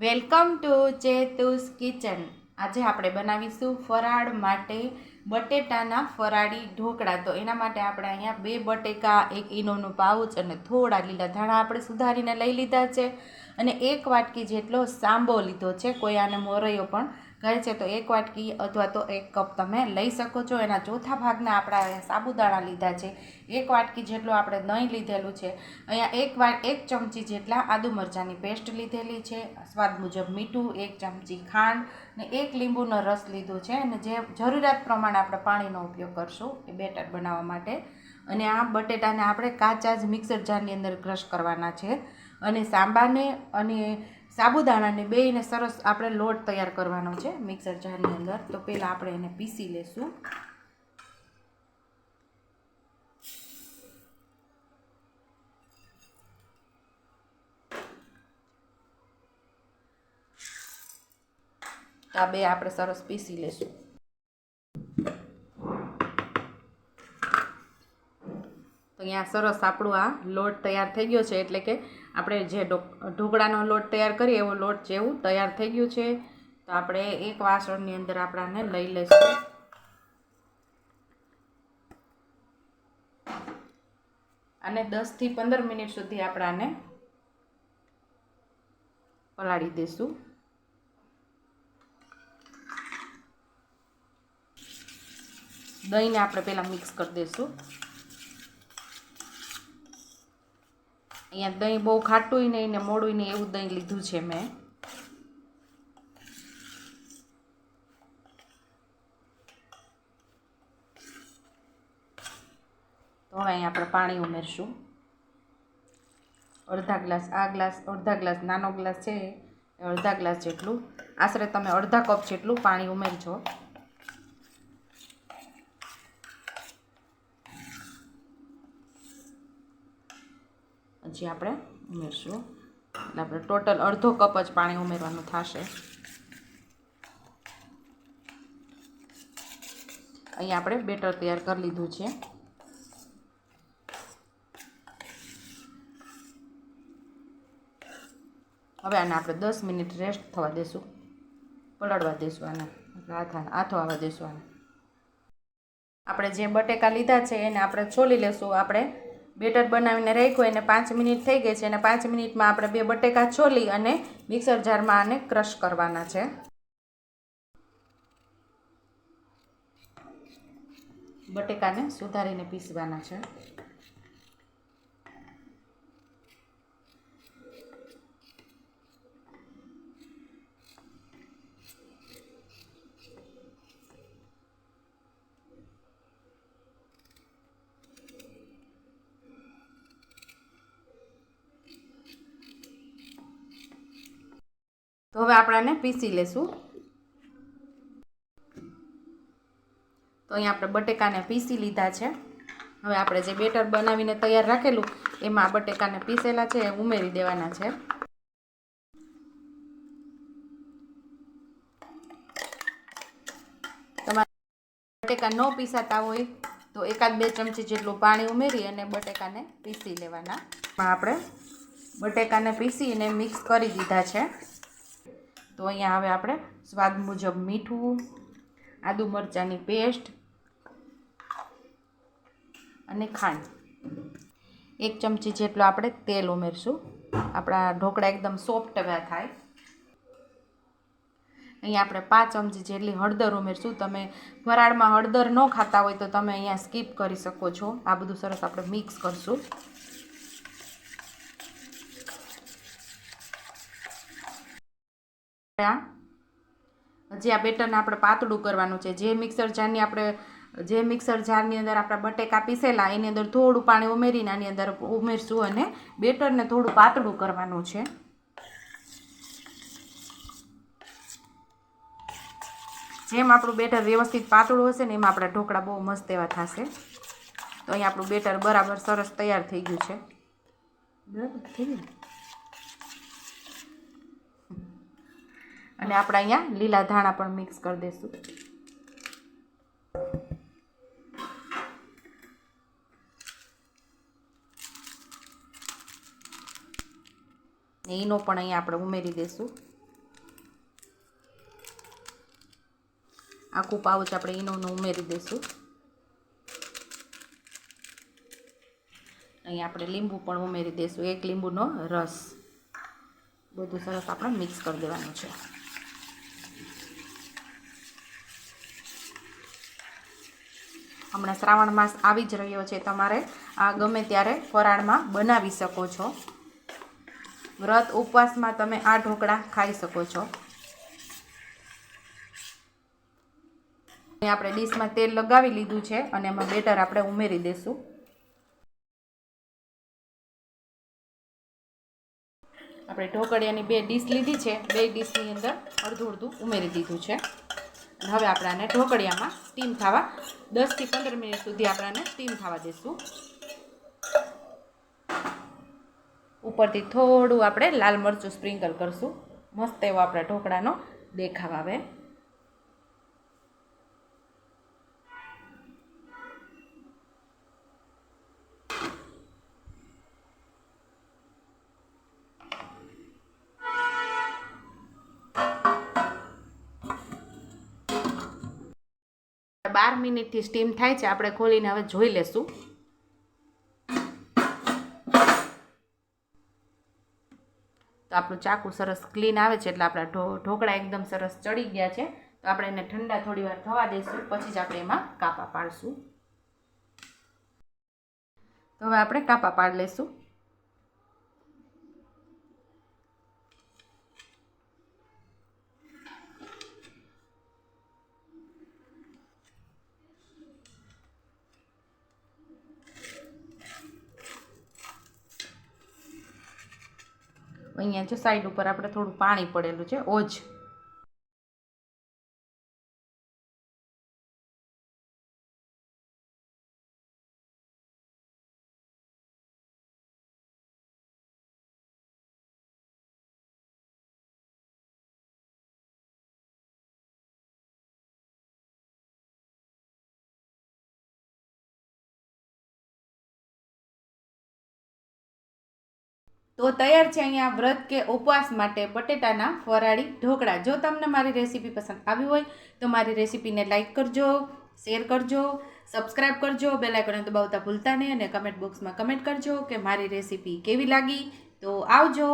Welcome to ચેતુસ kitchen. આજે આપણે બનાવીશું ફરાળ માટે બટેટાના ફરાળી ઢોકળા. તો એના માટે આપણે અહીંયા બે બટેકા, એક ઈનોનું પાઉચ અને થોડા લીલા ધાણા આપણે સુધારીને લઈ લીધા છે. અને એક વાટકી જેટલો સાંબો લીધો છે. કોઈ આને મોરૈયો પણ કહે છે તો એક વાટકી અથવા તો એક કપ તમે લઈ શકો છો. એના ચોથા ભાગના આપણા સાબુદાણા લીધા છે. એક વાટકી જેટલું આપણે દહીં લીધેલું છે. અહીંયા એક વાટ એક ચમચી જેટલા આદુ મરચાંની પેસ્ટ લીધેલી છે. સ્વાદ મુજબ મીઠું, એક ચમચી ખાંડ ને એક લીંબુનો રસ લીધો છે. અને જે જરૂરિયાત પ્રમાણે આપણે પાણીનો ઉપયોગ કરશું એ બેટર બનાવવા માટે. અને આ બટેટાને આપણે કાચા જ મિક્સર જારની અંદર ક્રશ કરવાના છે. અને સાંબાને અને સાબુદાણાને બેયને સરસ આપણે લોટ તૈયાર કરવાનો છે મિક્સર જારની અંદર. તો પહેલાં આપણે એને પીસી લેશું. આ બે આપણે સરસ પીસી લેશું. અહીંયા સરસ આપણું આ લોટ તૈયાર થઈ ગયો છે એટલે કે આપણે જે ઢોક- ઢોકળાનો લોટ તૈયાર કરીએ, એવો લોટ જેવું તૈયાર થઈ ગયું છે. તો આપણે એક વાસણની અંદર આપણાને લઈ લઈશું. અને દસથી પંદર મિનિટ સુધી આપણાને પલાળી દઈશું. દહીંને આપણે પહેલાં મિક્સ કરી દઈશું. અહીંયા દહીં બહુ ખાટું નહીં ને મોડું નહીં એવું દહીં લીધું છે મેં. તો હવે અહીંયા આપણે પાણી ઉમેરશું. અડધા ગ્લાસ, આ ગ્લાસ, અડધા ગ્લાસ, નાનો ગ્લાસ છે અડધા ગ્લાસ જેટલું. આશરે તમે અડધા કપ જેટલું પાણી ઉમેરજો. હજી આપણે ઉમેરશું. એટલે આપણે ટોટલ અડધો કપ જ પાણી ઉમેરવાનું થશે. અહીંયા આપણે બેટર તૈયાર કરી લીધું છે. હવે આને આપણે દસ મિનિટ રેસ્ટ થવા દેશું. પલળવા દેશું આને. આથા આથો આવવા દેશું આને. આપણે જે બટેકા લીધા છે એને આપણે છોલી લેશું. આપણે બેટર બનાવીને રાખ્યું એને પાંચ મિનિટ થઈ ગઈ છે. અને પાંચ મિનિટમાં આપણે બે બટેકા છોલી અને મિક્સર જારમાં આને ક્રશ કરવાના છે. બટેકાને સુધારીને પીસવાના છે. હવે આપણાને પીસી લેશું. તો અહીંયા આપણે બટેકાને પીસી લીધા છે. હવે આપણે જે બેટર બનાવીને તૈયાર રાખેલું, એમાં બટેકાને પીસેલા છે, એ ઉમેરી દેવાના છે. બટેકા ન પીસાતા હોય, તો એકાદ બે ચમચી જેટલું પાણી ઉમેરી અને બટેકાને પીસી લેવાના. આપણે બટેકાને પીસીને મિક્સ કરી દીધા છે. તો અહીંયા હવે આપણે સ્વાદ મુજબ મીઠું, આદુ મરચાંની પેસ્ટ અને ખાંડ. એક ચમચી જેટલું આપણે તેલ ઉમેરશું. આપણા ઢોકળા એકદમ સોફ્ટ એવા થાય. અહીંયા આપણે પાંચ ચમચી જેટલી હળદર ઉમેરશું. તમે વરાળમાં હળદર ન ખાતા હોય તો તમે અહીંયા સ્કીપ કરી શકો છો. આ બધું સરસ આપણે મિક્સ કરશું. હજી આ બેટરને આપણે પાતળું કરવાનું છે. જે મિક્સર જારની આપણે, જે મિક્સર જારની અંદર આપણા બટેકા પીસેલા, એની અંદર થોડું પાણી ઉમેરીને આની અંદર ઉમેરશું અને બેટરને થોડું પાતળું કરવાનું છે. જેમ આપણું બેટર વ્યવસ્થિત પાતળું હશે ને એમાં આપણા ઢોકળા બહુ મસ્ત એવા થશે. તો અહીંયા આપણું બેટર બરાબર સરસ તૈયાર થઈ ગયું છે. બરાબર, થઈ ગયું. અને આપણે અહીંયા લીલા ધાણા પણ મિક્સ કરી દઈશું એનો પણ અહીંયા આપણે ઉમેરી દઈશું આખું પાઉચ આપણે ઈનોનું ઉમેરી દઈશું અહીં આપણે લીંબુ પણ ઉમેરી દઈશું એક લીંબુનો રસ. બધું સરસ આપણે મિક્સ કરી દેવાનું છે. હમણાં શ્રાવણ માસ આવી જ રહ્યો છે તમારે. આ ગમે ત્યારે ફરાળમાં બનાવી શકો છો. વ્રત ઉપવાસમાં તમે આ ઢોકળા ખાઈ શકો છો. આપણે ડીશમાં તેલ લગાવી લીધું છે અને એમાં બેટર આપણે ઉમેરી દઈશું આપણે ઢોકળિયાની બે ડીશ લીધી છે. બે ડીશની અંદર અડધું અડધું ઉમેરી દીધું છે. હવે આપણે આને ઢોકળિયામાં સ્ટીમ થવા દસથી પંદર મિનિટ સુધી આપણે આને સ્ટીમ થવા દઈશું ઉપરથી થોડું આપણે લાલ મરચું સ્પ્રિંકલ કરશું. મસ્ત એવો આપણા ઢોકળાનો દેખાવ આવે. બાર મિનિટથી સ્ટીમ થાય છે. આપણે ખોલીને હવે જોઈ લેશું. તો આપણું ચાકુ સરસ ક્લીન આવે છે, એટલે આપણા ઢોકળા એકદમ સરસ ચડી ગયા છે. તો આપણે એને ઠંડા થોડી વાર થવા દઈશું, પછી જ આપણે એમાં કાપા પાડશું. તો હવે આપણે કાપા પાડી લઈશું અહીંયા જો સાઈડ ઉપર આપણે થોડું પાણી પડેલું છે. ઓજ. તો તૈયાર છે અહીંયા વ્રત કે ઉપવાસ માટે બટેટાના ફરાળી ઢોકળા. જો તમને મારી રેસીપી પસંદ આવી હોય, તો મારી રેસીપીને લાઇક કરજો, શેર કરજો સબસ્ક્રાઈબ કરજો, બેલ આઇકોન દબાવતા ભૂલતા નહીં અને કમેન્ટ બોક્સમાં કમેન્ટ કરજો કે મારી રેસીપી કેવી લાગી. તો આવજો.